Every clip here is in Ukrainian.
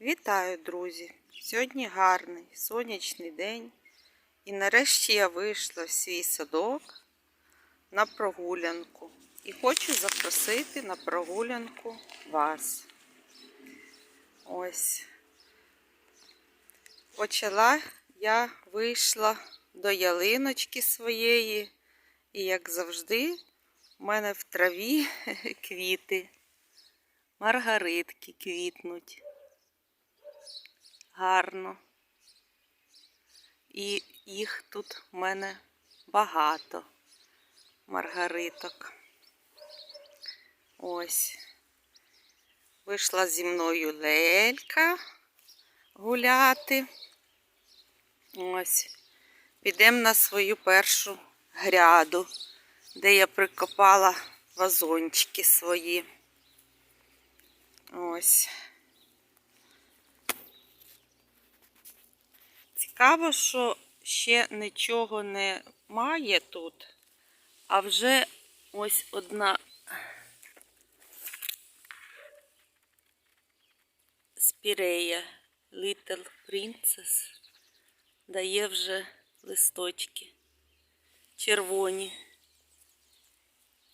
Вітаю, друзі! Сьогодні гарний сонячний день. І нарешті я вийшла в свій садок на прогулянку. І хочу запросити на прогулянку вас. Ось. Почала я вийшла до ялиночки своєї. І, як завжди, у мене в траві квіти. Маргаритки квітнуть гарно. І їх тут в мене багато маргариток. Ось. Вийшла зі мною лелька гуляти. Ось. Підемо на свою першу гряду, де я прикопала вазончики свої. Ось. Цікаво, що ще нічого немає тут, а вже ось одна спірея Little Princess дає вже листочки червоні.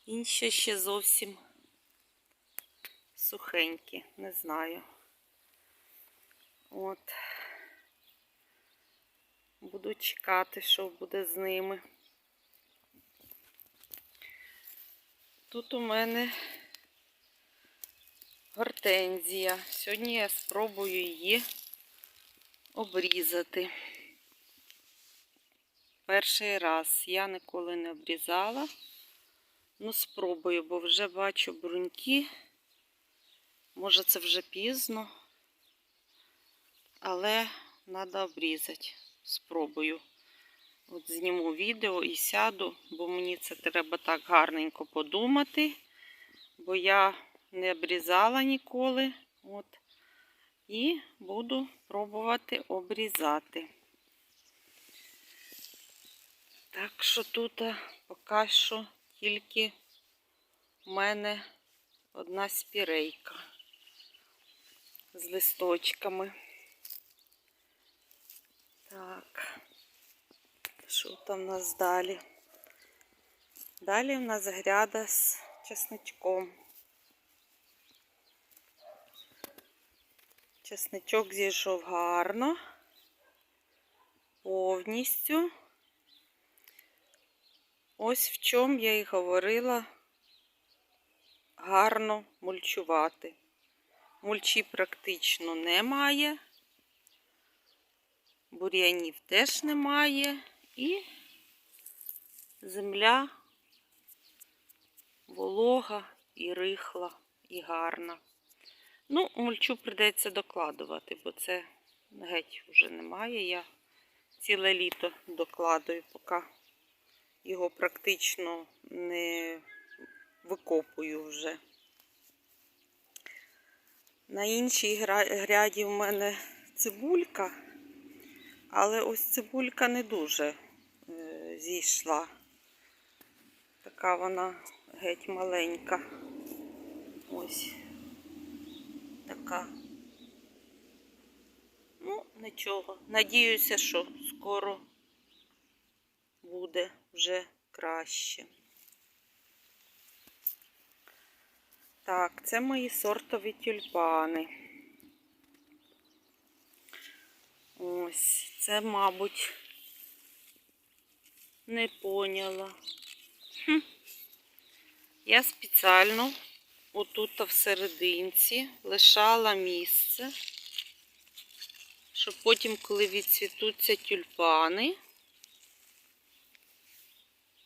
Інші ще зовсім сухенькі, не знаю. От. Буду чекати, що буде з ними. Тут у мене гортензія. Сьогодні я спробую її обрізати. Перший раз я ніколи не обрізала. Ну, спробую, бо вже бачу бруньки. Може, це вже пізно, але треба обрізати спробую. От зніму відео і сяду, бо мені це треба так гарненько подумати, бо я не обрізала ніколи. От. І буду пробувати обрізати. Так що тут поки що тільки в мене одна спірейка з листочками. Так, що там у нас далі? Далі в нас гряда з чесничком. Чесничок зійшов гарно, повністю. Ось в чому я і говорила гарно мульчувати. Мульчі практично немає бур'янів теж немає. І земля волога і рихла, і гарна. Ну, мульчу прийдеться докладувати, бо це геть вже немає. Я ціле літо докладую, поки його практично не викопую вже. На іншій гряді в мене цибулька. Але ось цибулька не дуже е, зійшла. Така вона геть маленька. Ось така. Ну, нічого. Надіюся, що скоро буде вже краще. Так, це мої сортові тюльпани. Ось, це, мабуть, не поняла. Хм. Я спеціально отут в серединці лишала місце, щоб потім, коли відцвітуться тюльпани,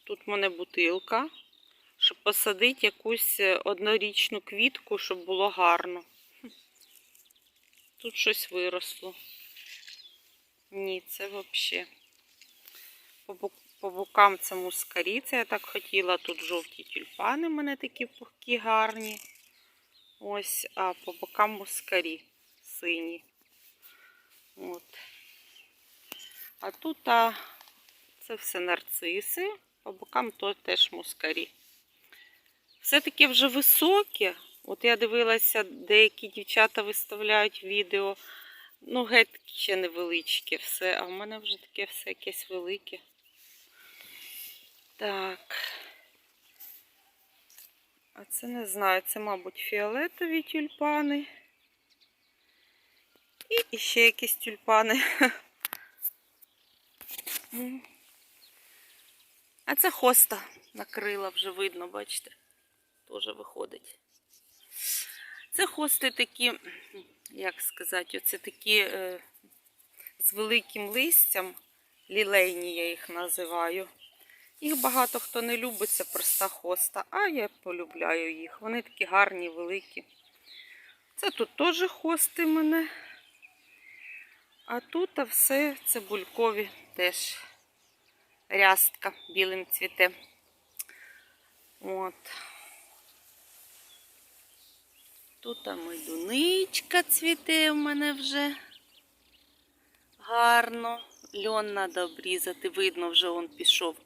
тут в мене бутилка, щоб посадити якусь однорічну квітку, щоб було гарно. Тут щось виросло. Ні, це взагалі. По, по бокам це мускарі, це я так хотіла. Тут жовті тюльпани в мене такі пухкі, гарні. Ось, а по бокам мускарі сині. От. А тут а, це все нарциси, по бокам то теж мускарі. Все таке вже високе, От я дивилася, деякі дівчата виставляють відео. Ну, геть ще невеличке все, а в мене вже таке все якесь велике. Так. А це не знаю, це, мабуть, фіолетові тюльпани. І ще якісь тюльпани. А це хоста накрила, вже видно, бачите, теж виходить. Це хости такі, як сказати, оце такі е, з великим листям, лілейні я їх називаю. Їх багато хто не любить, це проста хоста, а я полюбляю їх. Вони такі гарні, великі. Це тут теж хости мене. А тут все цибулькові теж рястка білим цвіте. От. Тут там медуничка цвіте в мене вже гарно. Льон треба обрізати. Видно, вже он пішов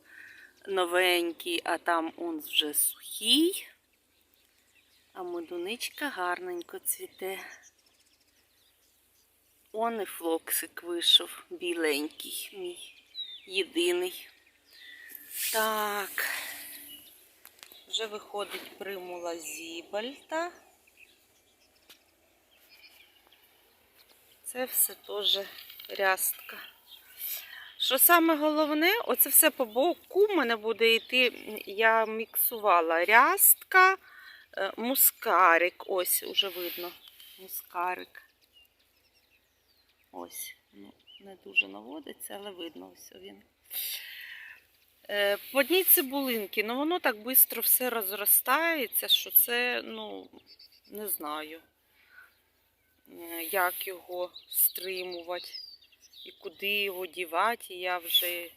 новенький, а там он вже сухий. А медуничка гарненько цвіте. Он і флоксик вийшов, біленький, мій єдиний. Так, вже виходить примула Зібальта. Це все теж рястка. Що саме головне, оце все по боку в мене буде йти, я міксувала рястка, е, мускарик. Ось, уже видно. Мускарик. Ось, ну, не дуже наводиться, але видно ось він. Е, По одній цибулинки, ну воно так швидко все розростається, що це, ну, не знаю, як його стримувати і куди його дівати. Я вже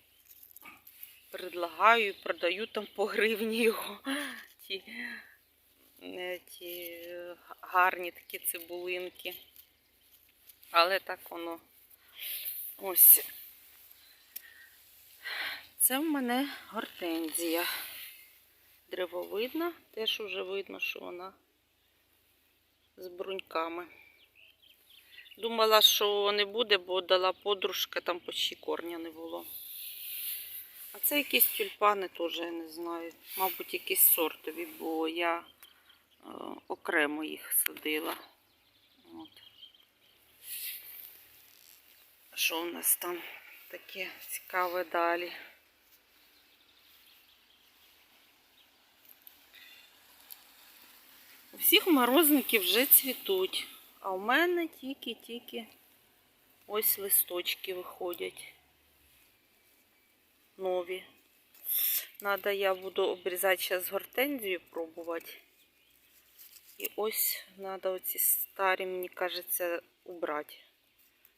предлагаю і продаю там по гривні його. Ті, е, ті гарні такі цибулинки. Але так воно ось. Це в мене гортензія. Древовидна, теж уже видно, що вона з бруньками. Думала, що не буде, бо дала подружка, там почти корня не було. А це якісь тюльпани теж, я не знаю. Мабуть, якісь сортові, бо я е, окремо їх садила. От. Що у нас там таке цікаве далі? У всіх морозники вже цвітуть, а у мене тільки-тільки ось листочки виходять. Нові. Надо я буду обрізати зараз гортензію пробувати. І ось треба оці старі, мені кажеться, убрати,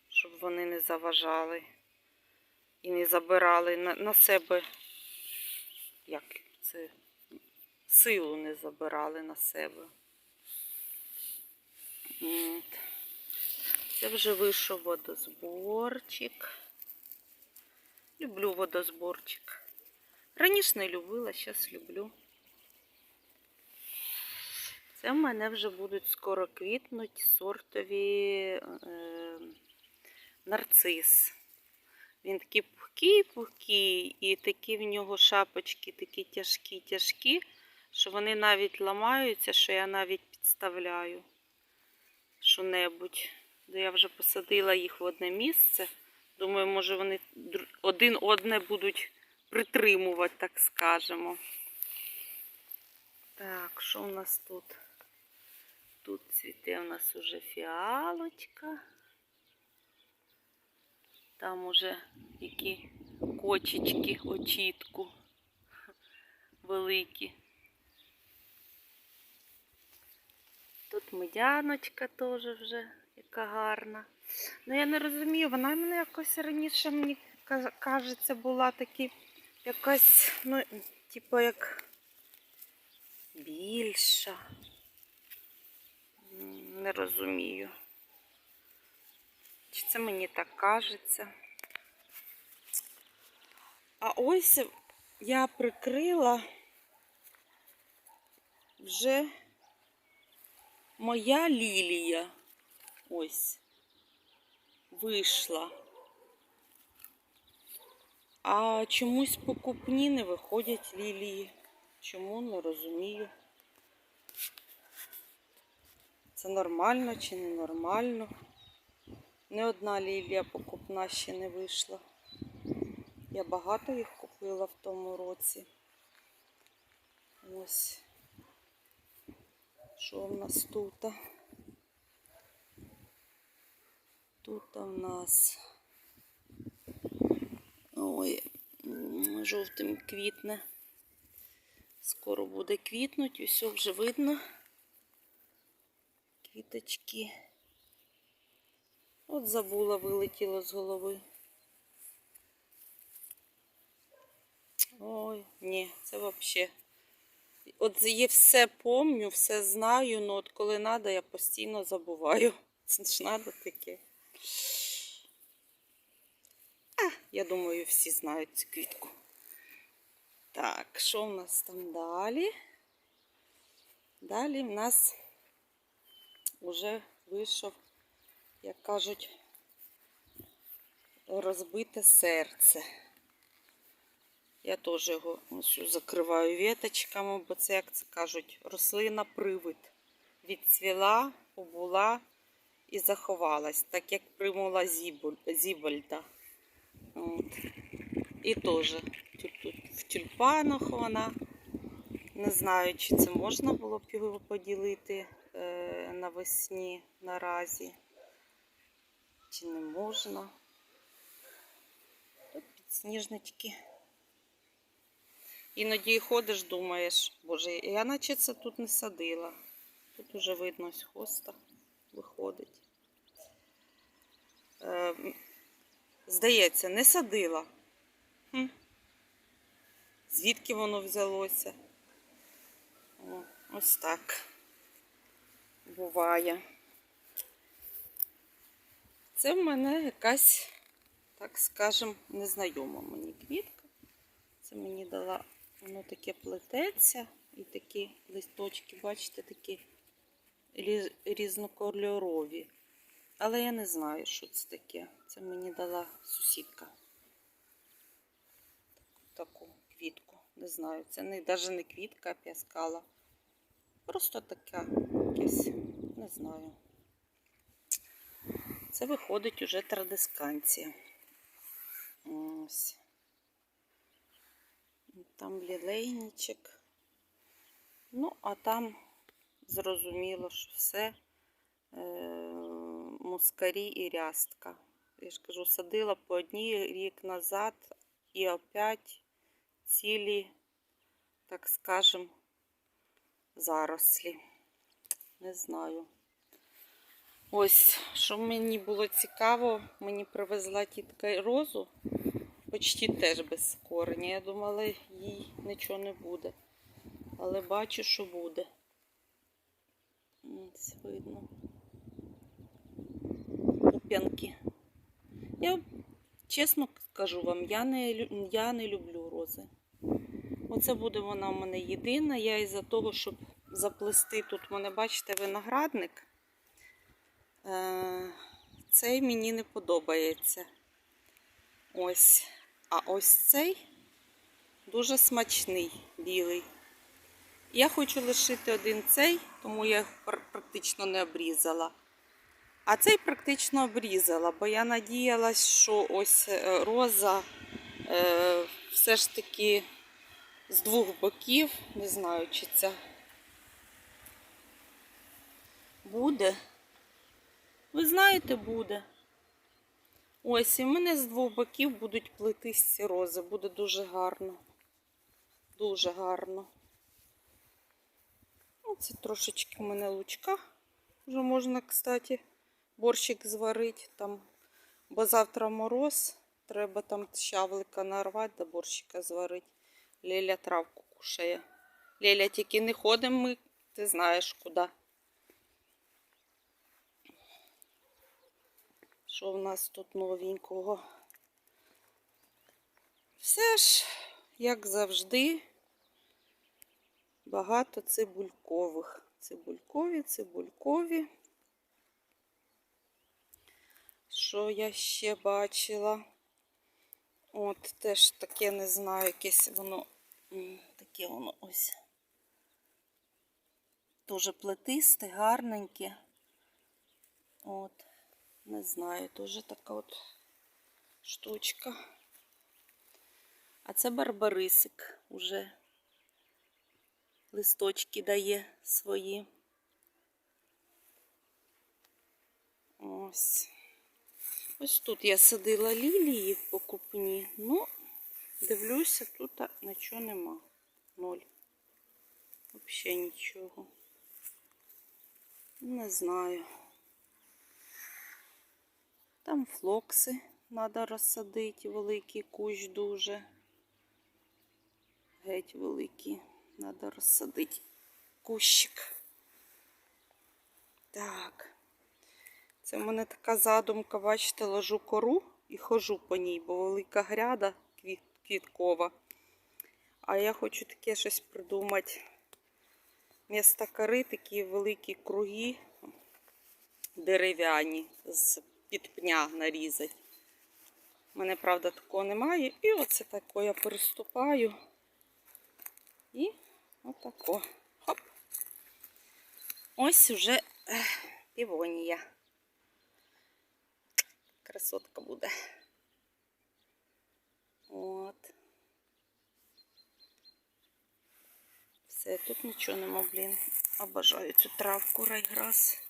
щоб вони не заважали і не забирали на, на себе, як це, силу не забирали на себе. От. Це вже вийшов водозборчик. Люблю водозборчик. Раніше не любила, зараз люблю. Це в мене вже будуть скоро квітнуть сортові е, нарцис. Він такий пухкий-пухкий, і такі в нього шапочки такі тяжкі-тяжкі, що вони навіть ламаються, що я навіть підставляю що-небудь. Де я вже посадила їх в одне місце. Думаю, може вони один одне будуть притримувати, так скажемо. Так, що у нас тут? Тут цвіте у нас уже фіалочка. Там уже які кочечки, очітку великі. Тут медяночка теж вже яка гарна. Ну я не розумію, вона мене якось раніше, мені кажеться, була такі якась, ну, типу як більша. Не розумію. Чи це мені так кажеться? А ось я прикрила вже моя лілія ось вийшла. А чомусь покупні не виходять лілії. Чому не розумію. Це нормально чи не нормально. Не одна лілія покупна ще не вийшла. Я багато їх купила в тому році. Ось. Що в нас тут? Тут в нас ой, жовтим квітне. Скоро буде квітнуть, усе вже видно. Квіточки. От забула, вилетіло з голови. Ой, ні, це взагалі. От я все помню, все знаю, але от коли треба, я постійно забуваю. Це ж треба таке. А, я думаю, всі знають цю квітку. Так, що в нас там далі? Далі в нас вже вийшов, як кажуть, розбите серце. Я теж його ось закриваю віточками, бо це, як це кажуть, рослина привид. Відцвіла, побула і заховалась, так як примула Зібольда. От. І теж тут в тюльпанах вона. Не знаю, чи це можна було б його поділити е, навесні наразі, чи не можна. Тут підсніжнички. Іноді ходиш, думаєш, боже, я наче це тут не садила. Тут уже видно ось хоста виходить. Е, здається, не садила. Хм. Звідки воно взялося? О, ось так буває. Це в мене якась, так скажем, незнайома мені квітка. Це мені дала, воно таке плететься і такі листочки, бачите, такі різнокольорові. Але я не знаю, що це таке. Це мені дала сусідка. Таку квітку. Не знаю. Це не, навіть не квітка, а п'яскала. Просто така якась, не знаю. Це виходить уже традисканція. Ось. Там лілейничок. Ну, а там зрозуміло, що все е, мускарі і рястка. Я ж кажу, садила по одній рік назад і опять цілі, так скажем, зарослі. Не знаю. Ось, що мені було цікаво, мені привезла тітка розу, почти теж без кореня. Я думала, їй нічого не буде. Але бачу, що буде. Ось видно. Пуп'янки. Я чесно скажу вам, я не, я не люблю рози. Оце буде вона в мене єдина. Я із-за того, щоб заплести тут, в мене, бачите, виноградник. Е, Цей мені не подобається. Ось. А ось цей дуже смачний білий. Я хочу лишити один цей, тому я їх практично не обрізала. А цей практично обрізала, бо я надіялась, що ось е, роза е, все ж таки з двох боків, не знаю, чи це буде. Ви знаєте, буде. Ось, і в мене з двох боків будуть плетись ці рози. Буде дуже гарно. Дуже гарно. Оце трошечки в мене лучка. Вже можна, кстати, борщик зварити там. Бо завтра мороз. Треба там щавлика нарвати, да борщика зварити. Леля травку кушає. Леля, тільки не ходимо ми, ти знаєш куди. Що в нас тут новенького? Все ж, як завжди, багато цибулькових. цибулькові, цибулькові. Що я ще бачила? От теж таке не знаю, якесь воно таке воно ось. Дуже плетисте, гарненьке. От, не знаю, теж така от штучка. А це барбарисик уже листочки дає свої. Ось. Ось тут я садила лілії в покупні. Ну, дивлюся, тут нічого нема. Ноль. Взагалі нічого. Не знаю. Там флокси треба розсадити, великий кущ дуже. Геть великий. Треба розсадити кущик. Так. Це в мене така задумка, бачите, ложу кору і ходжу по ній, бо велика гряда квіткова. А я хочу таке щось придумати. Вмісто кори такі великі круги дерев'яні з під пня нарізати. У мене, правда, такого немає. І оце тако я переступаю. І отако. Хоп. Ось уже півонія. Красотка буде. От. Все, тут нічого нема, блін. Обожаю цю травку райграс.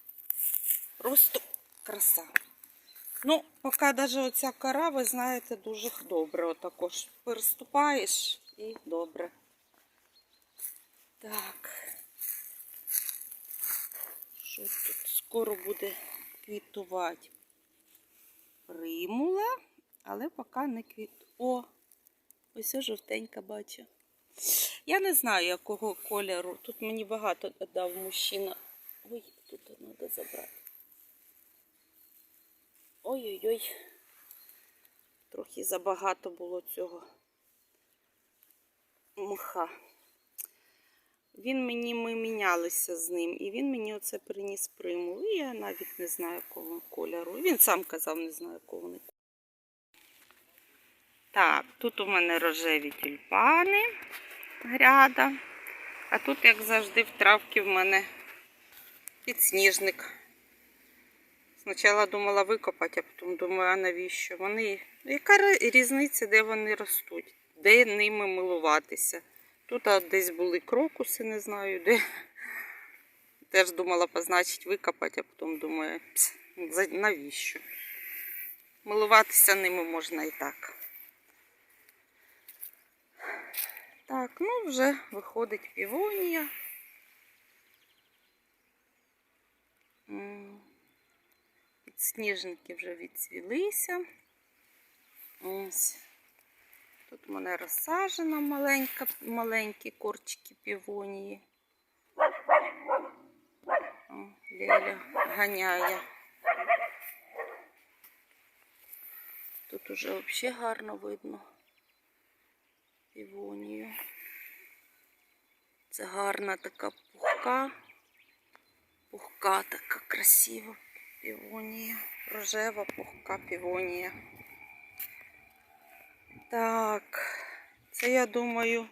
Просто краса. Ну, поки навіть оця кора, ви знаєте, дуже добре. Отако ж переступаєш і добре. Так. Що тут скоро буде квітувати? Примула, але поки не квіт. О, ось ось жовтенька бачу. Я не знаю, якого кольору. Тут мені багато дав мужчина. Ой, тут треба забрати. Ой-ой-ой. Трохи забагато було цього мха. Він мені, ми мінялися з ним, і він мені оце приніс примул. І я навіть не знаю, якого кольору. Він сам казав, не знаю, якого вони. Так, тут у мене рожеві тюльпани, гряда. А тут, як завжди, в травці в мене підсніжник. Спочатку думала викопати, а потім думаю, а навіщо? Вони. Яка різниця, де вони ростуть, де ними милуватися? Тут а, десь були крокуси, не знаю де. Теж думала позначити викопати, а потім думаю, «Пс, навіщо? Милуватися ними можна і так. Так, ну вже виходить півонія. Підсніжники вже відцвілися. Ось. Тут у мене розсаджена маленька, маленькі корчики півонії. Леля ганяє. Тут уже взагалі гарно видно півонію. Це гарна така пухка. Пухка така красива півонія. Рожева пухка півонія. Так, це я думаю,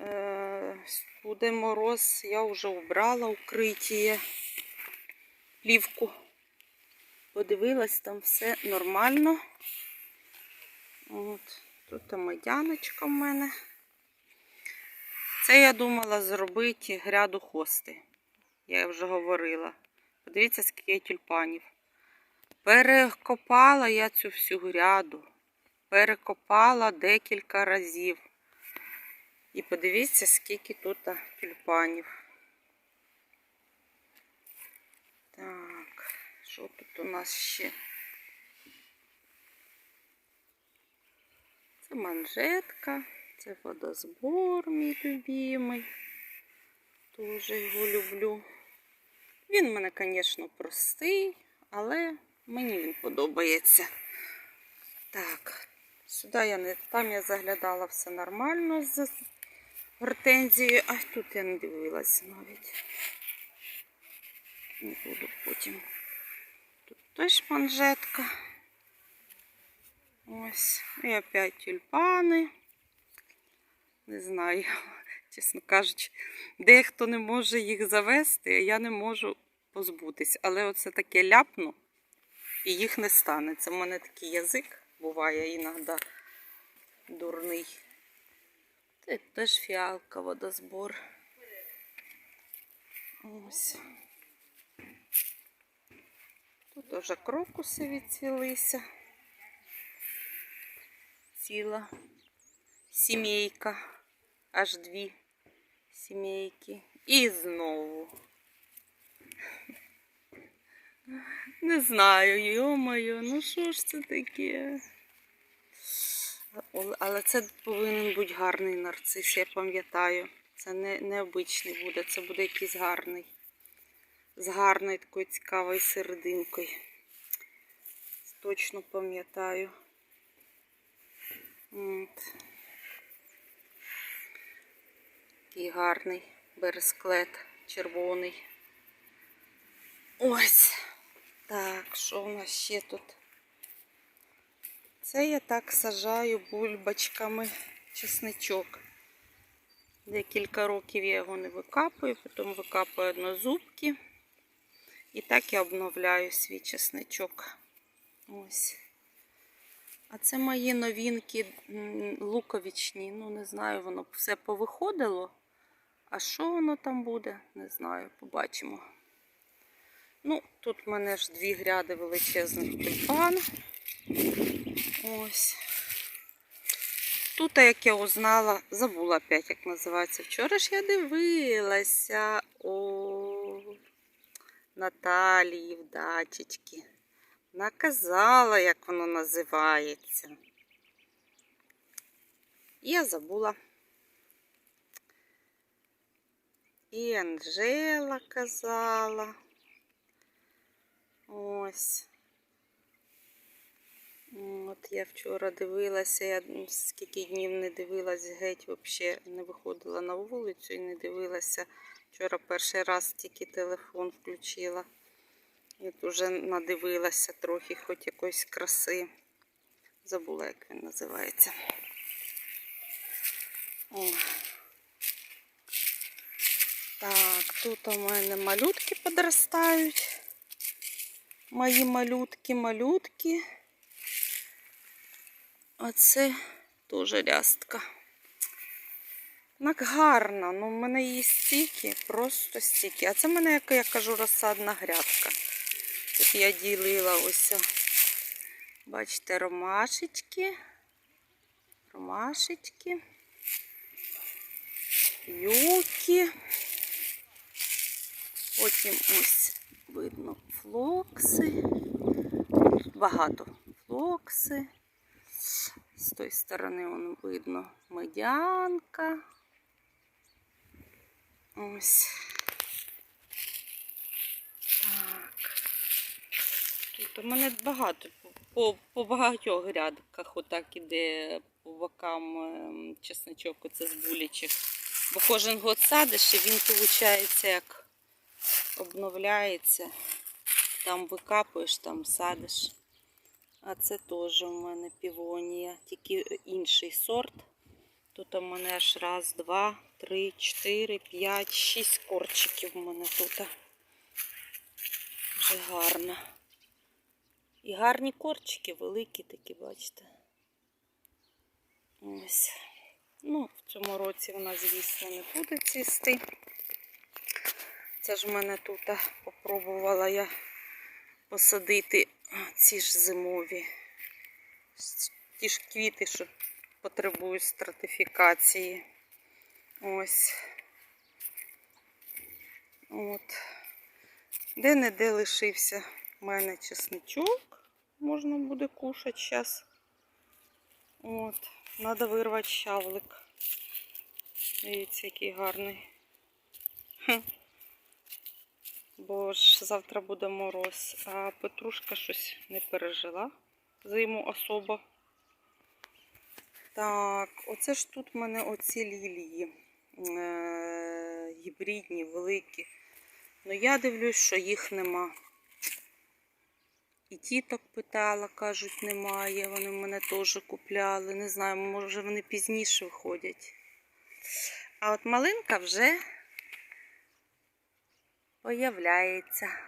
е, буде мороз. Я вже убрала укриття, плівку. Подивилась, там все нормально. От, тут медяночка в мене. Це я думала зробити гряду хости. Я вже говорила. Подивіться, скільки тюльпанів. Перекопала я цю всю гряду перекопала декілька разів. І подивіться, скільки тут тюльпанів. Так, що тут у нас ще? Це манжетка, це водозбор мій любимий. Дуже його люблю. Він в мене, звісно, простий, але мені він подобається. Так, сюди я не там я заглядала все нормально з гортензію. А тут я не дивилася навіть. Не буду потім. Тут теж манжетка. Ось. І опять тюльпани. Не знаю, чесно кажучи, дехто не може їх завести, а я не можу позбутись. Але оце таке ляпну і їх не стане. Це в мене такий язик буває іноді дурний. Це теж фіалка, водозбор. Ось. Тут вже крокуси відцвілися. Ціла сімейка. Аж дві сімейки. І знову. Не знаю, йомаю, ну що ж це таке? Але це повинен бути гарний нарцис, я пам'ятаю. Це не необичний буде, це буде якийсь гарний. З гарною такою цікавою серединкою. Точно пам'ятаю. От. Такий гарний бересклет червоний. Ось. Так, що у нас ще тут? Це я так сажаю бульбочками чесничок. Декілька років я його не викапую, потім викапую однозубки. І так я обновляю свій чесничок. Ось. А це мої новинки луковичні. Ну, не знаю, воно все повиходило. А що воно там буде, не знаю, побачимо. Ну, тут в мене ж дві гряди величезних тюльпан. Ось. Тут, як я узнала, забула опять, як називається. Вчора ж я дивилася у Наталії в дачечки. Наказала, як воно називається. Я забула. І Анжела казала. Ось. От я вчора дивилася, я скільки днів не дивилась геть, взагалі не виходила на вулицю і не дивилася. Вчора перший раз тільки телефон включила. І вже надивилася трохи хоч якоїсь краси. Забула, як він називається. О. Так, тут у мене малютки подростають. Мої малютки, малютки. А це теж рястка. Так гарно, ну в мене її стільки, просто стільки. А це в мене, як я кажу, розсадна грядка. Тут я ділила ось. Бачите, ромашечки. Ромашечки. Юки. Потім ось видно флокси. Багато флокси. З тої сторони воно видно медянка. Ось. Так. Тут у мене багато, по, по багатьох грядках отак іде по бокам ем, чесночок, оце з булічих. Бо кожен год садиш, і він, виходить, як обновляється. Там викапуєш, там садиш. А це теж у мене півонія, тільки інший сорт. Тут у мене аж раз, два, три, чотири, п'ять, шість корчиків у мене тут. Дуже гарно. І гарні корчики, великі такі, бачите. Ось. Ну, в цьому році вона, звісно, не буде цвісти. Це ж в мене тут попробувала я посадити ці ж зимові. Ті ж квіти, що потребують стратифікації. Ось. От. Де-не-де лишився в мене чесничок. Можна буде кушати зараз. От. Надо вирвати щавлик. Дивіться, який гарний. Бо ж завтра буде мороз, а Петрушка щось не пережила зиму особо. Так, оце ж тут в мене оці лілії. е- гібридні, великі. Ну я дивлюсь, що їх нема. І тіток питала, кажуть, немає. Вони мене теж купляли. Не знаю, може вони пізніше виходять. А от малинка вже появляється.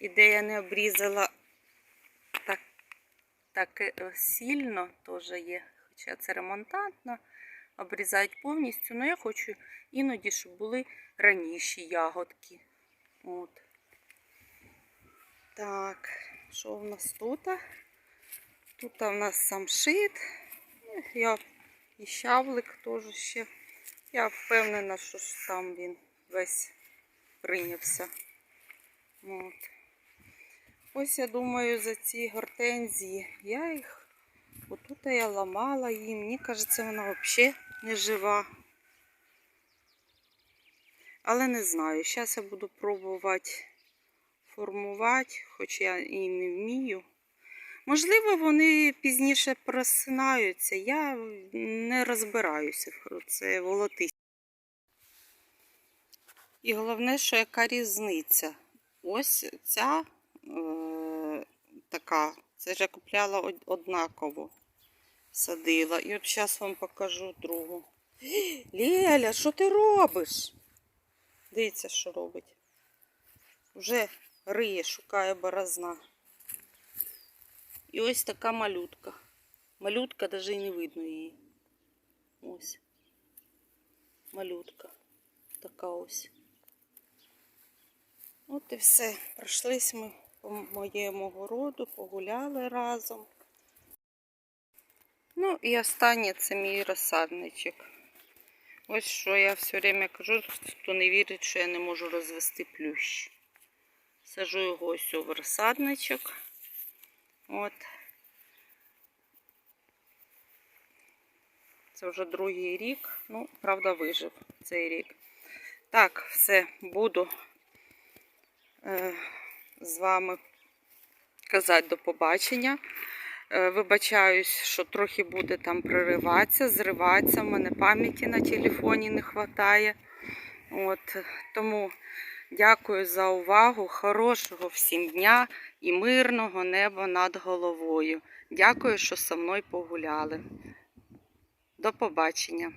І де я не обрізала так, так е, сильно, теж є. Хоча це ремонтантно, обрізають повністю. але я хочу іноді, щоб були раніші ягодки. От. Так, що в нас тут? Тут у нас самшит. Я і щавлик теж ще. Я впевнена, що сам він весь прийнявся. От. Ось я думаю за ці гортензії. Я їх отут я ламала її. Мені кажеться, вона взагалі не жива. Але не знаю. Зараз я буду пробувати формувати, хоч я і не вмію. Можливо, вони пізніше просинаються. Я не розбираюся в це волотись. І головне, що яка різниця. Ось ця е, така, це ж я купляла однаково. Садила. І от зараз вам покажу другу. Леля, що ти робиш? Дивіться, що робить. Вже риє, шукає борозна. І ось така малютка. Малютка навіть і не видно її. Ось. Малютка. Така ось. От і все. Пройшлись ми по моєму городу, погуляли разом. Ну і останнє це мій розсадничок. Ось що я все время кажу, хто не вірить, що я не можу розвести плющ. Сажу його ось у розсадничок. От. Це вже другий рік. Ну, правда, вижив цей рік. Так, все, буду з вами казати до побачення. Е, Вибачаюсь, що трохи буде там прориватися, зриватися. В мене пам'яті на телефоні не вистачає. От, тому дякую за увагу. Хорошого всім дня і мирного неба над головою. Дякую, що зі мною погуляли. До побачення.